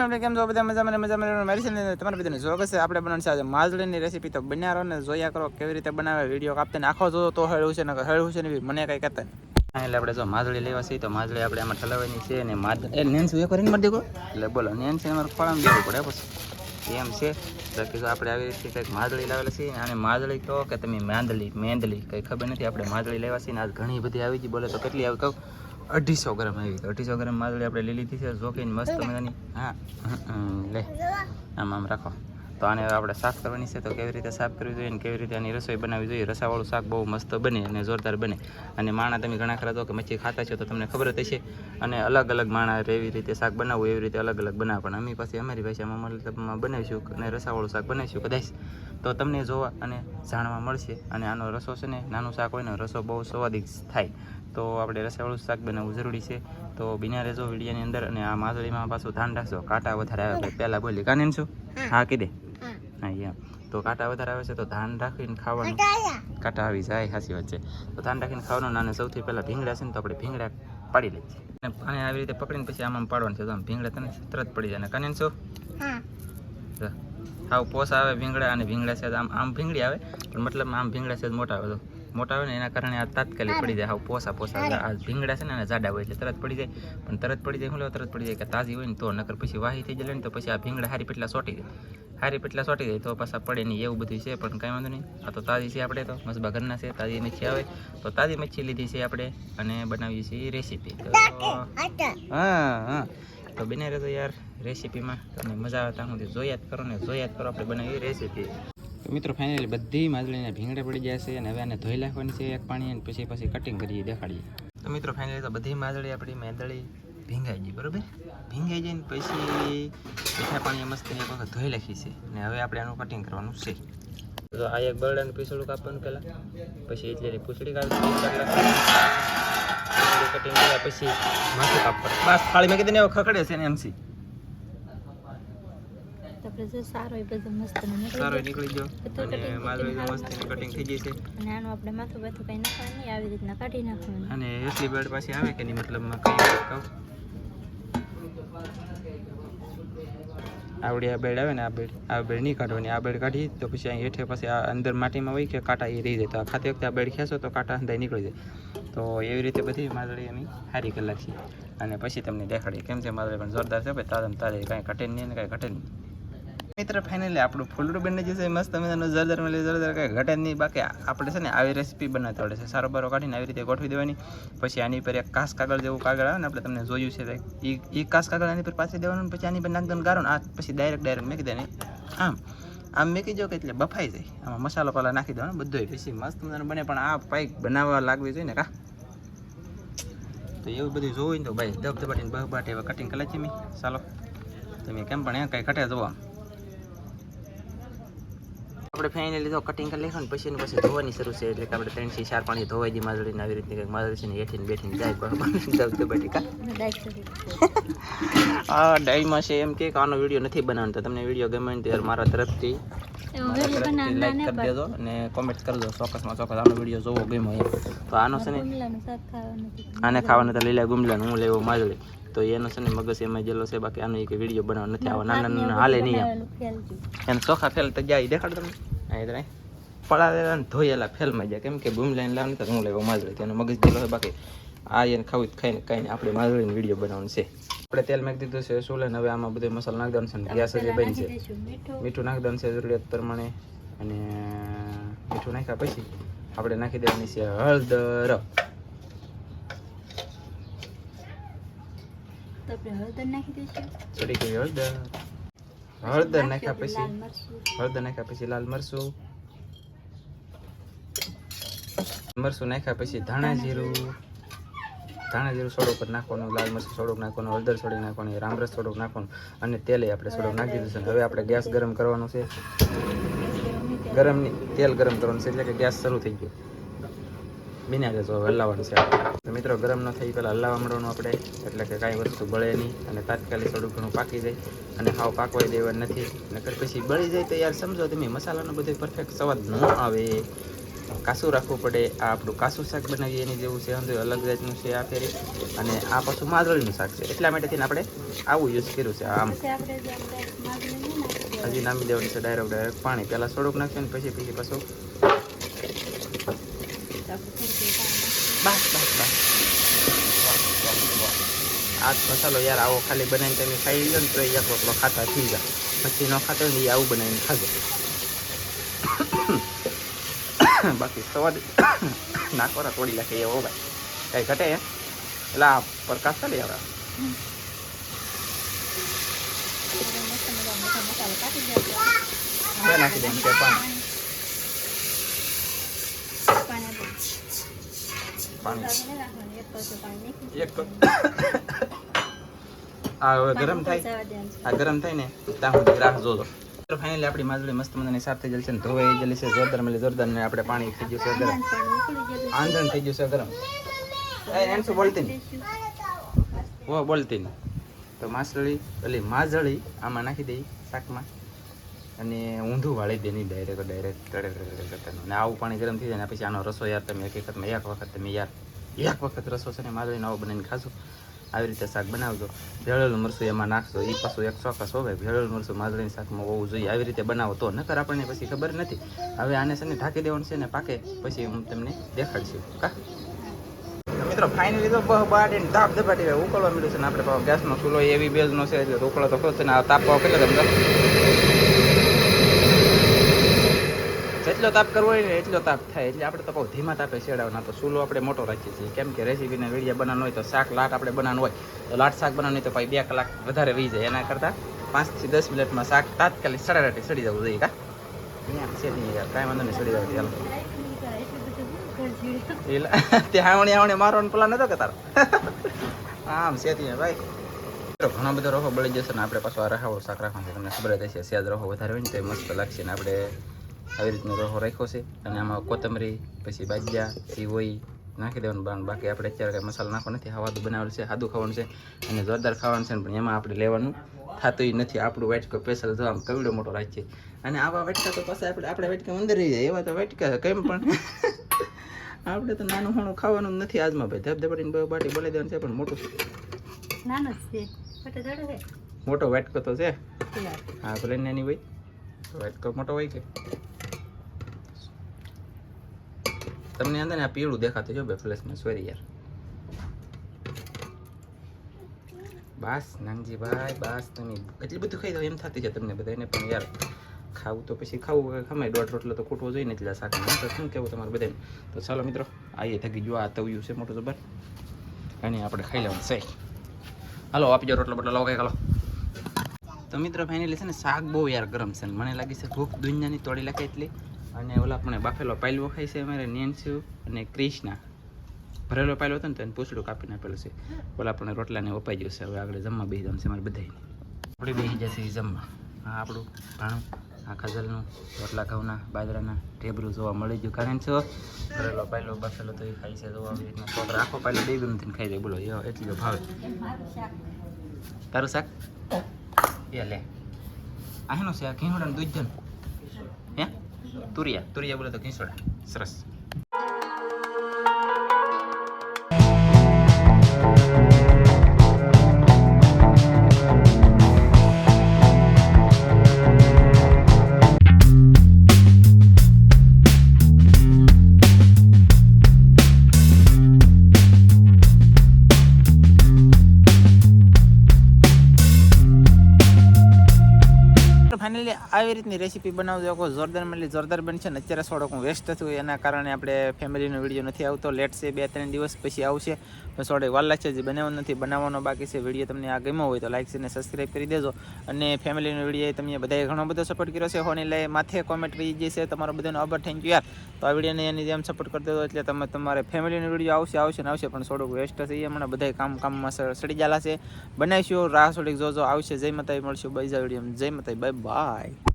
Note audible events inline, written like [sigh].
આપણે કેમ છો? બધા મજા મને મજા મને મારી છે તમારે બધાને સ્વાગત છે. આપણે બનાવશે આજે માજળીની રેસીપી તો રહો ને જોયા કરો કેવી રીતે બનાવે વીડિયો કાપતે ને આખો જો તો હેળવું છે ને હેળવું છે ને મને કંઈ નહીં. એટલે આપણે જો માજળી લેવા છીએ તો માજળી આપણે આમાં ઠલાવવાની છે અને માદ એ નેન્સ એક કરીને દેખો. એટલે બોલો, નેન્સ અમારે ખોળામાં દેવું પડે પછી એમ છે. તો કીધું આપણે આવી રીતે કંઈક માજળી લાવેલી છીએ અને માજળી કહો કે તમે માંદલી મેંદલી, કંઈ ખબર નથી. આપણે માજળી લેવા છીએ ને, આજ ઘણી બધી આવી ગઈ બોલે તો કેટલી આવી કહું? અઢીસો ગ્રામ આવી અઢીસો ગ્રામ માદળી આપણે લઈ લીધી છે. જોકીને મસ્ત મજાની. હા. લે. આમ આમ રાખો. તો આને આપણે સાફ કરવાની છે. તો કેવી રીતે સાફ કરવી જોઈએ અને કેવી રીતે આની રસોઈ બનાવવી જોઈએ? રસાવાળું શાક બહુ મસ્ત બને અને જોરદાર બને. અને માણા તમે ઘણા ખરા તો કે મચ્છી ખાતા છો તો તમને ખબર જ હશે. અને અલગ અલગ માણા એવી રીતે શાક બનાવવું એવી રીતે અલગ અલગ બનાવે પણ અમે પાસે અમારી ભાષામાં મતલબમાં બનાવીશું અને રસાવાળું શાક બનાવીશું કદાચ. તો તમને જોવા અને જાણવા મળશે. અને આનો રસો છે ને નાનું શાક હોય ને રસો બહુ સ્વાદિષ્ટ થાય. તો આપણે રસાવાળું શાક બનાવવું જરૂરી છે. તો બિના રેજો વિડીયાની અંદર અને આ માદળીમાં પાછું ધ્યાન રાખજો કાંટા વધારે આવે પહેલાં બોલી. કાને શું? હા. કીધે એમ તો કાંટા વધારે આવે છે તો ધાન રાખીને ખાવાનું. કાંટા આવી જાય સાચી વાત છે. તો ધાન રાખીને ખાવાનું અને સૌથી પહેલાં ભીંગડા છે ને તો આપણે ભીંગડા પાડી લઈએ. અને પાણી આવી રીતે પકડીને પછી આમ આમ પાડવાનું છે. તો આમ ભીંગડા તને તરત પડી જાય. અને શું. હાવ પોસ આવે ભીંગડા અને ભીંગડા છે આમ આમ ભીંગડી આવે પણ મતલબ આમ ભીંગડા છે મોટા આવે તો. મોટા આવે ને એના કારણે આ તાત્કાલિક પડી જાય. હાવ પોસા પોસા આ ભીંગડા છે ને એના જાડા હોય એટલે તરત પડી જાય. પણ તરત પડી જાય હું તરત પડી જાય? કે તાજી હોય ને તો નકર પછી વાહી થઈ જાય ને તો પછી આ ભીંગડા હારી પેટલા સોટી જાય હારી પેટલા સોટી જાય તો પાછા પડે નહીં એવું બધું છે પણ કાંઈ વાંધો નહીં. આ તો તાજી છે આપણે તો મસબા ઘરના છે તાજી મચ્છી આવે. તો તાજી મચ્છી લીધી છે આપણે અને બનાવીએ છીએ રેસીપી. તો હા હા. તો બને રહેતો યાર રેસીપીમાં. તમને મજા આવે ત્યાં સુધી જોયા જ કરો ને જોયા જ કરો આપણે બનાવી રેસીપી. તો મિત્રો ફાઇનલી બધી માછલીને ભીંગડા પડી જાય છે અને હવે આને ધોઈ નાખવાની છે એક પાણી અને પછી પછી કટિંગ કરીએ, દેખાડીએ. તો મિત્રો ફાઇનલી તો બધી માછલી આપણી મેદળી ભીંગાઈ ગઈ, બરાબર? ભીંગાઈ જઈને પછી મીઠા પાણી મસ્ત એક વખત ધોઈ નાખી છે અને હવે આપણે આનું કટિંગ કરવાનું છે. તો આ એક બરડાનું પીસળું કાપવાનું પહેલાં. પછી એટલે પૂછડી કાઢી કટિંગ કર્યા પછી માથું કાપવાનું. બસ, થાળી મેં કીધું ને ખખડે છે ને એમસી આપણે જો સારો એ બધો મસ્ત સારો નીકળી ગયો. અને માલવી મસ્ત કટિંગ થઈ જશે. અને આનું આપણે માથું બાથું કઈ નાખવાનું નહીં આવી રીતના કાઢી નાખવાનું. અને એટલી બેડ પાસે આવે કે નહીં મતલબમાં કઈ કહું આવડી આ બેડ આવે ને આ બેડ આ બેડ નહીં કાઢવાની. આ બેડ કાઢી તો પછી અહીં હેઠે પછી આ અંદર માટીમાં હોય કે કાંટા એ રહી જાય. તો આ ખાતી વખતે આ બેડ ખેંચો તો કાંટા અંદર નીકળી જાય. તો એવી રીતે બધી માદળી અમે સારી કરી નાખીએ અને પછી તમને દેખાડીએ. કેમ છે માદળી પણ જોરદાર છે ભાઈ. તાજમ તાજે કાંઈ ઘટે નહીં ને કાંઈ ઘટે નહીં. મિત્ર ફાઇનલી આપણું ફૂલડું બની જશે મસ્ત મજાનું જરદર મળી જરદર કાંઈ ઘટે નહીં. બાકી આપણે છે ને આવી રેસીપી બનાવતા આવડે છે. સારો બારો કાઢીને આવી રીતે ગોઠવી દેવાની. પછી આની પર એક કાસ કાગળ જેવું કાગળ આવે ને, આપણે તમને જોયું છે એ એ કાસ કાગળ આની પર પાછી દેવાનું પછી આની પર નાખ દેવાનું ગારો ને, આ પછી ડાયરેક્ટ ડાયરેક્ટ મેકી દે ને આમ આમ મેકી જો કે એટલે બફાઈ જાય. આમાં મસાલો પહેલાં નાખી દેવાનો બધો પછી મસ્ત મજાનું બને. પણ આ પાઈક બનાવવા લાગવી જોઈએ ને કા? તો એવું બધું જોવું ને તો ભાઈ ધબધબાટીને બહ એવા કટિંગ છે મેં. ચાલો. તમે કેમ પણ એ કંઈ ઘટે જોવા આપણે ફાઇનલી તો કટિંગ કરી લેખો ને પછી પછી ધોવાની શરૂ છે. એટલે કે આપણે ત્રણથી ચાર પાણી ધોવાઈ દી માજળીને આવી રીતે કંઈક માજળી છે ને હેઠીને બેઠીને જાય કરી આ ડાઈમાં છે. એમ કે આનો વીડિયો નથી બનાવવાનો તો તમને વીડિયો ગમે ને ત્યારે મારા તરફથી લાઈક કરી દેજો અને કોમેન્ટ કરજો ચોક્કસમાં ચોક્કસ. આનો વીડિયો જોવો ગમ્યો એમ તો આનો છે ને. આને ખાવાનું તો લીલા ગુમલાનું હું લેવો માજળી. તો એનો છે ને મગજ એમાં જેલો છે બાકી આનો એક વીડિયો બનાવવાનો નથી આવો નાના નાના હાલે નહીં એમ. ચોખા ફેલ તો જાય દેખાડ તમને અહીં પડાવેલા ને ધોયેલા ફેલમાં જાય. કેમ કે બૂમ લઈને લાવ તો હું લેવો માજળી એનો મગજ જેલો છે બાકી આ એને ખાવું જ ખાઈને કાંઈ નહીં. આપણે માજળીનો વીડિયો બનાવવાનો છે. આપણે તેલ મેં દીધું છે શું લઈને હવે આમાં બધું મસાલો નાખી દેવાનો છે ગેસ જે બની છે. મીઠું. મીઠું નાખી દેવાનું છે જરૂરિયાત પ્રમાણે. અને મીઠું નાખ્યા પછી આપણે નાખી દેવાની છે હળદર. તો આપણે હળદર નાખી દઈશું. થોડીક એવી હળદર. હળદર નાખ્યા પછી હળદર નાખ્યા પછી લાલ મરચું. મરચું નાખ્યા પછી ધાણા જીરું. ધાણા જીરું થોડુંક જ નાખવાનું લાલ મરચું થોડુંક નાખવાનું હળદર થોડીક નાખવાની રામરસ થોડુંક નાખવાનું અને તેલ આપણે થોડુંક નાખી દીધું છે. હવે આપણે ગેસ ગરમ કરવાનું છે. ગરમ તેલ ગરમ કરવાનું છે એટલે કે ગેસ શરૂ થઈ ગયો. બિના જશો હલાવવાનું છે. તો મિત્રો ગરમ ન થઈ પહેલાં હલાવવા મળવાનું આપણે એટલે કે કાંઈ વસ્તુ બળે નહીં અને તાત્કાલિક થોડું ઘણું પાકી જાય અને હાવ પાકવાય દેવા નથી. નકર પછી બળી જાય તો યાર સમજો તમે મસાલાનો બધો પરફેક્ટ સ્વાદ ન આવે. કાસું રાખવું પડે આ આપણું કાસું શાક બનાવીએ એની જેવું છે અંદર અલગ જાતનું છે આ ફેરી. અને આ પાછું માદળીનું શાક છે. એટલા માટે થઈને આપણે આવું યુઝ કર્યું છે આમ. હજી નામી દેવાનું છે ડાયરેક્ટ ડાયરેક્ટ પાણી. પહેલાં થોડુંક નાખ્યું ને પછી પછી પાછું તો આપણે થોડુંક એ પાણી નાખી બસ બસ બસ. આ મસાલો યાર આવો ખાલી બનાવીને તમે ખાઈ લો ને તો એક રોટલો ખાતા થઈ જાય. પછી ન ખાતા ને એ આવું બનાવીને ખાજો. [coughs] બાકી સવાર [coughs] નાખવાના તોડી નાખે એવો ભાઈ કઈ ઘટે એટલે આ પ્રકાશ ચાલે હવે? નાખી છે પાણી એક આ હવે ગરમ થાય આ ગરમ થાય ને ત્યાં સુધી રાહ જોજો. ફાઇનલી આપણી માજડી મસ્ત મજાની સાફ થઈ છે ધોવાઈ ગયેલી છે જોરદાર મળી જોરદાર ને આપણે પાણી થઈ ગયું છે ગરમ. આંધણ. થઈ ગયું છે ગરમ. એમ શું બોલતી ને? ઓ બોલતી ને. તો માસળી પેલી માજળી આમાં નાખી દઈ શાકમાં. અને ઊંધું વાળી દેની ડાયરેક્ટ ડાયરેક્ટ તળે અને આવું પાણી ગરમ થઈ જાય પછી આનો રસો યાર તમે હકીકતમાં એક વખત તમે યાર, એક વખત રસો છે ને માધવીને આવો બનાવીને ખાશો. આવી રીતે શાક બનાવજો. ભેળેલું મરસું એમાં નાખશો. એ પાછું એક ચોક્કસ હોય ભેળેલું મરસું માજળીના શાકમાં હોવું જોઈએ. આવી રીતે બનાવો તો નકર આપણને પછી ખબર નથી. હવે આને છે ને ઢાંકી દેવાનું છે ને પાકે, પછી હું તમને દેખાડશું. કા? મિત્રો ફાઇનલી તો બહ બાડીને ધાપ ઉકળવા મળ્યું છે ને આપણે ગેસનો ચૂલો એવી બેઝનો છે એટલે ઉકળો તો ખરો છે ને આ તાપવા કેટલો તમને જેટલો તાપ કરવો હોય ને એટલો તાપ થાય. એટલે આપણે તો કહું, ધીમા તાપે શેડાવના તો ચૂલો આપણે મોટો રાખીએ છીએ. કેમ કે રેસીપીને વીડિયા બનાવવાનું હોય તો શાક, લાટ આપણે બનાવવાનું હોય તો લાટ શાક બનાવવાનું હોય તો પછી બે કલાક વધારે વી જાય. એના કરતાં પાંચથી દસ મિનિટમાં શાક તાત્કાલિક સડારાટી સડી જવું જોઈએ કા? અહીંયા યાર કાંઈ વાંધો નહીં, સડી જવું ચાલો એટલું બધું ઘર જીવ્યું. એટલે તે હાવણી હાવણી મારવાનો પ્લાન હતો કે તારો? આમ સેતી ભાઈ. ઘણો બધો રખો બળી જશે ને આપણે પાછો આ શાક રાખવાનું તમને ખબર જ હશે સેજ રખો વધારે હોય ને તો મસ્ત લાગશે ને આપણે આવી રીતનો રોહો રાખ્યો છે. અને આમાં કોથમરી પછી બાજિયા સીવોઈ નાખી દેવાનું બાકી આપણે અત્યારે કાંઈ મસાલો નાખો નથી. હવાદું બનાવેલું છે સાદું ખાવાનું છે અને જોરદાર ખાવાનું છે પણ એમાં આપણે લેવાનું થતું નથી. આપણું વાટકો સ્પેશિયલ જો આમ કવડો મોટો રાખીએ અને આવા વાટકા તો પાછા આપણે આપણે વાટકા અંદર રહી જાય. એવા તો વાટકા કેમ પણ? [laughs] આપણે તો નાનું ઘણું ખાવાનું જ નથી આજમાં ભાઈ. ધબધબાટીને બે બાટી બોલી દેવાનું છે પણ મોટું નાનો છે. મોટો વાટકો તો છે. હા ભલે નાની હોય. વાટકો મોટો હોય કે? તમને અંદર આ પીળું દેખાતું જો બે ફ્લેશમાં સોરી યાર. બસ, નાનજીભાઈ, બસ, તમે એટલી બધું ખાઈ દો એમ થતી છે તમને બધાને, પણ યાર, ખાવું તો પછી ખાવું ખમાય, દોઢ રોટલો તો ખૂટવો જોઈએ ને એટલા શાક તો શું કેવું તમારે બધાને? તો ચાલો મિત્રો, આઈએ થકી જો આ તવ્યું છે, મોટું જબર. અને આપણે ખાઈ લેવાનું છે હાલો, આપી રોટલો બટલો, લાવો કઈ હાલો. તો મિત્રો ફાઇનલી છે ને, શાક બહુ યાર ગરમ છે મને લાગે છે ભૂખ દુનિયાની તોડી લાગે એટલી. અને ઓલા પણ બાફેલો પાયલો ખાય છે અમારે નેન્સ્યુ અને ક્રિષ્ના. ભરેલો પાયલો હતો ને તો એને પૂછડું કાપી નાખેલું છે. ઓલા પણ રોટલાને વપાઈ ગયું છે. હવે આગળ જમવા બેસી જમશે અમારે બધાને આપણે બેસી જશે જમવા. આ આપણું ભાણું, આ ખજલનું, રોટલા ઘઉંના, બાજરાના ઢેબરું જોવા મળી ગયું. કારણ છે ભરેલો પાયલો, બાફેલો તો એ ખાય છે. જોવા આવી રીતના છોકરા આખો પાયલો બે ગયું ખાઈ જાય. બોલો એ એટલી ભાવે. તારું શાક? એ લે. આનું છે આ ઘીંસોડાનું દૂધ જણ હે તુરિયા તુરિયા બોલે તો ઘીંસોડા સરસ આવી રીતની રેસીપી બનાવજો કોઈ જોરદાર મળી જોરદાર બનશે ને અત્યારે થોડોક હું વેસ્ટ થયું એના કારણે આપણે ફેમિલીનો વીડિયો નથી આવતો. લેટ છે બે ત્રણ દિવસ પછી આવશે. થોડી વાર લાગશે જે બનાવવાનો નથી, બનાવવાનો બાકી છે વીડિયો તમને આ ગમ્યો હોય તો લાઇક છે ને સબસ્ક્રાઈબ કરી દેજો. અને ફેમિલીનો વીડિયો તમે બધાએ ઘણો બધો સપોર્ટ કર્યો છે, હોની લઈ માથે કોમેન્ટ રહી છે, તમારો બધાનો આભાર થેન્ક યુ યાર. તો આ વિડીયોને એની જેમ સપોર્ટ કરી દેજો એટલે તમે તમારે ફેમિલીનો વીડિયો આવશે આવશે ને આવશે, પણ થોડુંક વેસ્ટ થઈએ હમણાં બધા કામ કામમાં સડી જાલા છે. બનાવીશું, રાહ થોડીક જોજો, આવશે, જય માતાજી, મળશું બીજા વીડિયો જય માતાજી બાય બાય